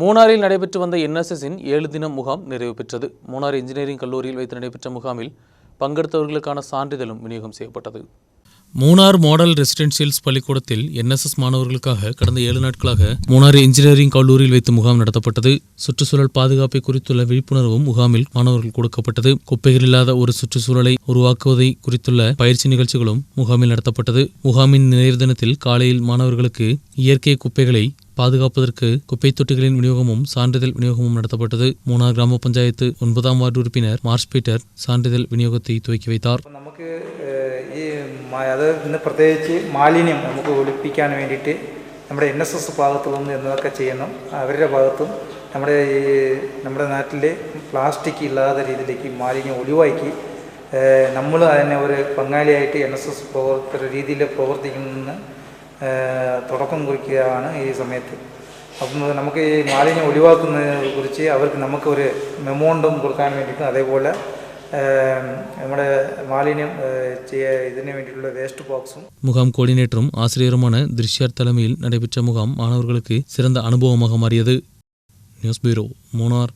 மூணாரில் நடைபெற்று வந்த என்எஸ்எஸின் ஏழு தின முகாம் நிறைவு பெற்றது. மூணார் இன்ஜினியரிங் கல்லூரியில் வைத்து நடைபெற்ற முகாமில் பங்கெடுத்தவர்களுக்கான சான்றிதழும் விநியோகம் செய்யப்பட்டது. மூணார் மாடல் ரெசிடென்ஷியல்ஸ் பள்ளிக்கூடத்தில் என்எஸ்எஸ் மாணவர்களுக்காக கடந்த ஏழு நாட்களாக மூணார் இன்ஜினியரிங் கல்லூரியில் வைத்து முகாம் நடத்தப்பட்டது. சுற்றுச்சூழல் பாதுகாப்பை குறித்துள்ள விழிப்புணர்வும் முகாமில் மாணவர்கள் கொடுக்கப்பட்டது. குப்பைகள் இல்லாத ஒரு சுற்றுச்சூழலை உருவாக்குவதை குறித்துள்ள பயிற்சி நிகழ்ச்சிகளும் முகாமில் நடத்தப்பட்டது. முகாமின் நினைவு தினத்தில் காலையில் மாணவர்களுக்கு இயற்கை குப்பைகளை பாதுகாப்பதற்கு குப்பை தொட்டிகளின் விநியோகமும் சான்றிதழ் விநியோகமும் நடத்தப்பட்டது மூணார் கிராம பஞ்சாயத்து ஒன்பதாம் வார்டு உறுப்பினர் மார்ஸ் பீட்டர் സാൻറിതൽ വിനിയോഗത്തെ തുവക്കി വയ്ത്താർ അപ്പോൾ നമുക്ക് ഏഹ്, ഈ മ- അത് ഇന്ന് പ്രത്യേകിച്ച് മാലിന്യം നമുക്ക് ഒളിപ്പിക്കാൻ വേണ്ടിയിട്ട് നമ്മുടെ എൻ എസ് എസ് ഭാഗത്തു നിന്ന് എന്നതൊക്കെ ചെയ്യണം അവരുടെ ഭാഗത്തും നമ്മുടെ ഈ നമ്മുടെ നാട്ടിൽ പ്ലാസ്റ്റിക് ഇല്ലാത്ത രീതിയിലേക്ക് മാലിന്യം ഒഴിവാക്കി നമ്മൾ അതിനെ ഒരു പങ്കാളിയായിട്ട് എൻ എസ് എസ് പ്രവർത്തക രീതിയിൽ പ്രവർത്തിക്കുന്നതിന് ഏഹ്, തുടക്കം കുറിക്കുകയാണ് ഈ സമയത്ത് അപ്പം നമുക്ക് ഈ മാലിന്യം ഒഴിവാക്കുന്നതിനെ കുറിച്ച് അവർക്ക് നമുക്ക് ഒരു മെമോണ്ടും കൊടുക്കാൻ വേണ്ടിയിട്ടും അതേപോലെ ഏഹ്, നമ്മുടെ മാലിന്യം ഏഹ്, ചെയ്യ ഇതിന് വേണ്ടിയിട്ടുള്ള വേസ്റ്റ് ബോക്സും முகாம் கோஆர்டினேட்டரும் ஆசிரியருமான திருஷ்யார் தலைமையில் நடைபெற்ற முகாம் மாணவர்களுக்கு சிறந்த அனுபவமாக மாறியது நியூஸ் பியூரோ மூணார்